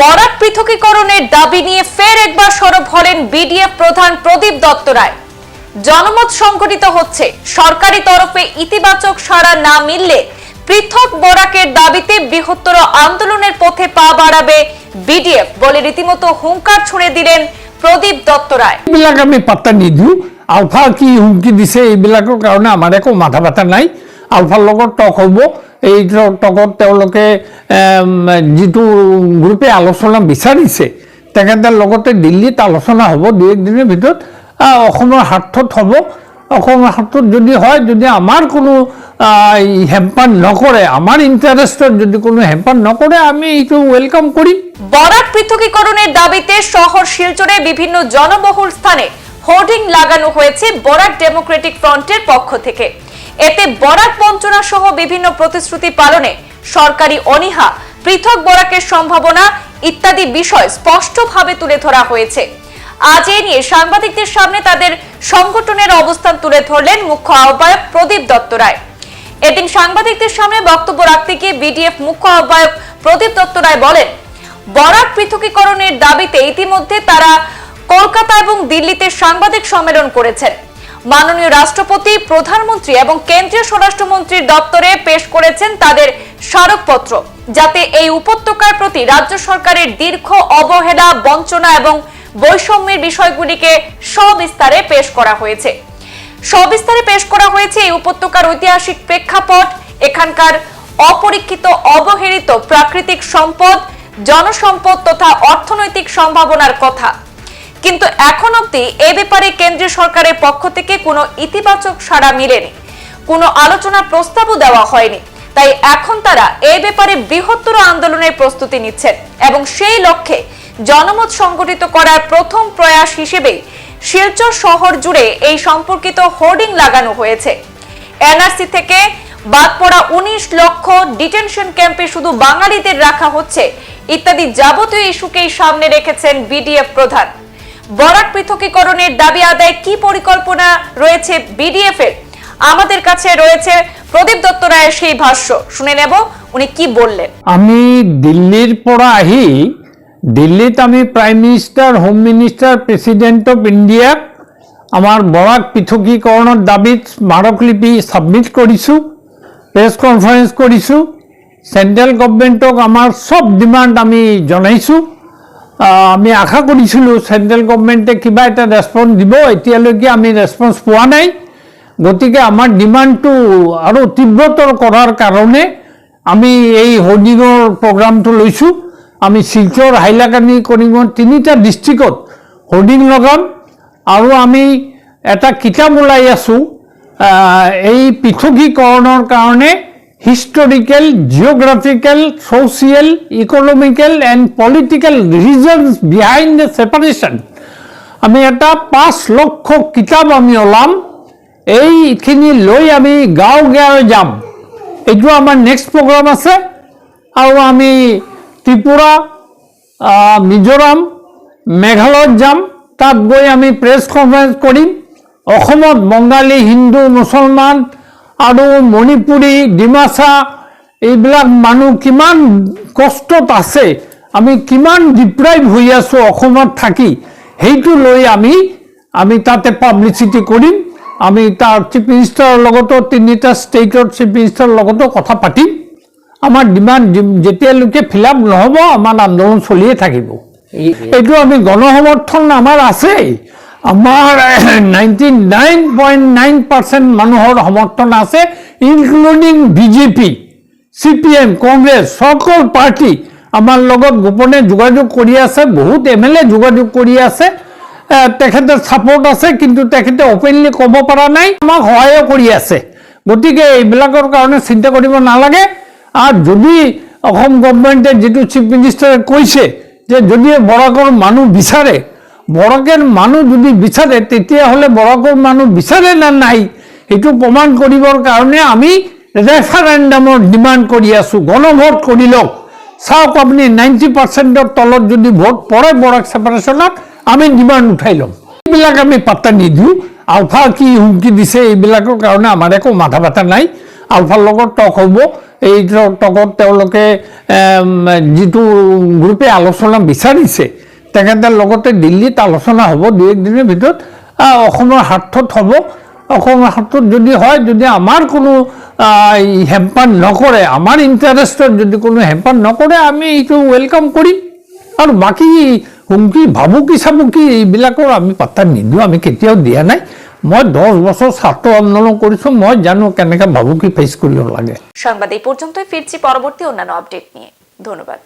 বরাক পৃথকীকরণের দাবি নিয়ে ফের একবার সরব হলেন বিডিএফ প্রধান প্রদীপ দত্ত রায়। জনমত সংগঠিত হচ্ছে। সরকারি তরফে ইতিবাচক সাড়া না মিললে পৃথক বরাকের দাবিতে বৃহত্তর আন্দোলনের পথে পা বাড়াবে বিডিএফ বলে রীতিমতো হুঙ্কার ছুড়ে দিলেন প্রদীপ দত্ত এইবিলাক আমি পাত্তা নিদিওঁ। আলফা কি হুমকি দিছে এইবিলাকৰ কাৰণে আমাৰ একো মাথা ব্যথা নাই। আলফাৰ লগত টক হ'ব। এই টকত তেওঁলোকে যিটো গ্ৰুপে আলোচনা বিচাৰিছে তেখেতৰ লগতে দিল্লীত আলোচনা হ'ব দুই একদিনৰ ভিতৰত অসমৰ হ'ব। অসমৰ যদি হয়, যদি আমাৰ কোনো হেম্পাৰ নকৰে, আমাৰ ইণ্টাৰেষ্টত যদি কোনো হেম্পাৰ নকৰে, আমি এইটো ৱেলকাম কৰিম। বরাক পৃথকীকরণের দাবিতে শহর শিলচরে বিভিন্ন জনবহুল স্থানে হোর্ডিং লাগানো হয়েছে বরাক ডেমোক্রেটিক ফ্রন্টের পক্ষ থেকে। এতে বরাক বঞ্চনা সহ বিভিন্ন প্রতিশ্রুতি পালনে সরকারি অনীহা, পৃথক বরাকের সম্ভাবনা ইত্যাদি বিষয় স্পষ্টভাবে তুলে ধরা হয়েছে। আজ এ নিয়ে সাংবাদিকদের সামনে তাদের সংগঠনের অবস্থান তুলে ধরলেন মুখ্য আহ্বায়ক প্রদীপ দত্ত রায়। এদিন সাংবাদিকদের সামনে বক্তব্য রাখতে গিয়ে বিডিএফ মুখ্য আহ্বায়ক প্রদীপ দত্ত রায় বলেন, বরাক পৃথকীকরণের দাবিতে ইতিমধ্যে তারা কলকাতা এবং দিল্লিতে সাংবাদিক সম্মেলন করেছেন। মাননীয় রাষ্ট্রপতি, প্রধানমন্ত্রী এবং কেন্দ্রীয় স্বরাষ্ট্রমন্ত্রীর দপ্তরে পেশ করেছেন তাদের স্মারকপত্র, যাতে এই উপত্যকার প্রতি রাজ্য সরকারের দীর্ঘ অবহেলা, বঞ্চনা এবং বৈষম্যের বিষয়গুলিকে সবিস্তারে পেশ করা হয়েছে। সবিস্তারে পেশ করা হয়েছে এই উপত্যকার ঐতিহাসিক প্রেক্ষাপট, এখানকার অপরীক্ষিত অবহেলিত প্রাকৃতিক সম্পদ, জনসম্পদ তথা অর্থনৈতিক সম্ভাবনার কথা। কিন্তু এখন অবধি এ ব্যাপারে কেন্দ্রীয় সরকারের পক্ষ থেকে কোনো ইতিবাচক সাড়া মিলেনি। কোনো আলোচনার প্রস্তাবও দেওয়া হয়নি। তাই এখন তারা এ ব্যাপারে বৃহত্তর আন্দোলনের প্রস্তুতি নিচ্ছেন এবং সেই লক্ষ্যে জনমত সংগঠিত করার প্রথম প্রয়াস হিসেবেই শিলচর শহর জুড়ে এই সম্পর্কিত হোর্ডিং লাগানো হয়েছে। এনআরসি থেকে বাদ পড়া উনিশ লক্ষ ডিটেনশন ক্যাম্পে শুধু বাঙালিদের রাখা হচ্ছে ইত্যাদি যাবতীয় ইস্যুকেই সামনে রেখেছেন বিডিএফ প্রধান। বরাক পৃথকীকরণের দাবি আদায় কি পরিকল্পনা রয়েছে বিডিএফ এর? আমাদের কাছে রয়েছে প্রদীপ দত্ত রায়ের সেই ভাষ্য। শুনে নেব উনি কি বললেন। আমি দিল্লীৰ পৰা আহি দিল্লীত আমি prime minister home minister president of ইণ্ডিয়াক আমাৰ বৰাক পৃথকীকৰণৰ দাবীত স্মাৰকলিপি ছাবমিট কৰিছোঁ প্ৰেছ কনফাৰেঞ্চ কৰিছোঁ চেণ্ট্ৰেল গভমেণ্টক আমাৰ চব ডিমাণ্ড আমি জনাইছোঁ। আমি আশা কৰিছিলোঁ চেণ্ট্ৰেল গভমেণ্টে কিবা এটা ৰেচপন্স দিব, এতিয়ালৈকে আমি ৰেচপন্স পোৱা নাই। গতিকে আমাৰ ডিমাণ্ডটো আৰু তীব্ৰতৰ কৰাৰ কাৰণে আমি এই হোৰ্ডিঙৰ প্ৰগ্ৰামটো লৈছোঁ। আমি শিলচৰ হাইলাকান্দি কৰিমগঞ্জ তিনিটা ডিষ্ট্ৰিক্টত হোৰ্ডিং লগাম আৰু আমি এটা কিতাপ ওলাই আছোঁ এই পৃথকীকৰণৰ কাৰণে historical geographical social economical and political reasons behind the separation আমি এটা পাঁচ লক্ষ কিতাপ আমি ওলাম। এইখিনি লৈ আমি গাঁও গাঁৱে যাম। এইটো আমাৰ নেক্সট প্ৰগ্ৰাম আছে। আৰু আমি ত্ৰিপুৰা মিজোৰাম, মেঘালয়ত যাম। তাত গৈ আমি প্ৰেছ কনফাৰেঞ্চ কৰিম। অসমত বঙালী, হিন্দু, মুছলমান আৰু মণিপুৰী ডিমাচা এইবিলাক মানুহ কিমান কষ্টত আছে। আমি কিমান ডিপ্ৰাইভ হৈ আছোঁ অসমত থাকি। সেইটো লৈ আমি আমি তাতে পাব্লিচিটি কৰিম। আমি তাৰ চিফ মিনিষ্টাৰৰ লগতো তিনিটা ষ্টেটৰ চিফ মিনিষ্টাৰৰ লগতো কথা পাতিম। আমাৰ ডিমাণ্ড যেতিয়ালৈকে ফিল আপ নহ'ব আমাৰ আন্দোলন চলিয়ে থাকিব। এইটো আমি গণসমৰ্থন আমাৰ আছে আমাৰ ninety nine point nine percent মানুহৰ সমৰ্থন আছে including BJP C P M Congress সকল পাৰ্টি আমাৰ লগত গোপনে যোগাযোগ কৰি আছে বহুত এম এল এ যোগাযোগ কৰি আছে এ, তেখেতৰ ছাপৰ্ট আছে কিন্তু তেখেতে অপেনলি ক'ব পৰা নাই আমাক সহায়ো কৰি আছে। গতিকে এইবিলাকৰ কাৰণে চিন্তা কৰিব নালাগে। আৰু যদি অসম গভমেণ্টে যিটো চিফ মিনিষ্টাৰে কৈছে যে যদি বৰাকৰ মানুহ বিচাৰে বৰাকৰ মানুহ যদি বিচাৰে, তেতিয়াহ'লে বৰাকৰ মানুহ বিচাৰে নে নাই, সেইটো প্ৰমাণ কৰিবৰ কাৰণে আমি ৰেফাৰেণ্ডামৰ ডিমাণ্ড কৰি আছোঁ, গণভোট কৰি লওক। চাওক আপুনি নাইণ্টি পাৰ্চেণ্টৰ তলত যদি ভোট পৰে বৰাক ছেপাৰেশ্যনত আমি ডিমাণ্ড উঠাই ল'ম। এইবিলাক আমি পাত্তা নিদিওঁ। আলফা কি হুমকি দিছে এইবিলাকৰ কাৰণে আমাৰ একো মাথা ব্যথা নাই। আলফাৰ লগত টক হ'ব। এই টকত তেওঁলোকে যিটো গ্ৰুপে আলোচনা বিচাৰিছে তেখেতৰ লগতে দিল্লীত আলোচনা হ'ব দুই একদিনৰ ভিতৰত অসমৰ হ'ব। অসমৰ যদি হয়, যদি আমাৰ কোনো হেম্পাৰ নকৰে, আমাৰ ইণ্টাৰেষ্টত যদি কোনো হেম্পাৰ নকৰে, আমি এইটো ৱেলকাম কৰিম। আৰু বাকী হুমকি, ভাবুকি, চাবুকি এইবিলাকৰ আমি পাত্তা নিদিওঁ, আমি কেতিয়াও দিয়া নাই। মই দহ বছৰ ছাত্ৰ আন্দোলন কৰিছোঁ, মই জানো কেনেকৈ ভাবুকি ফেচ কৰিব লাগে। এই ফিরছি পরবর্তী অন্যান্য আপডেট নিয়ে। ধন্যবাদ।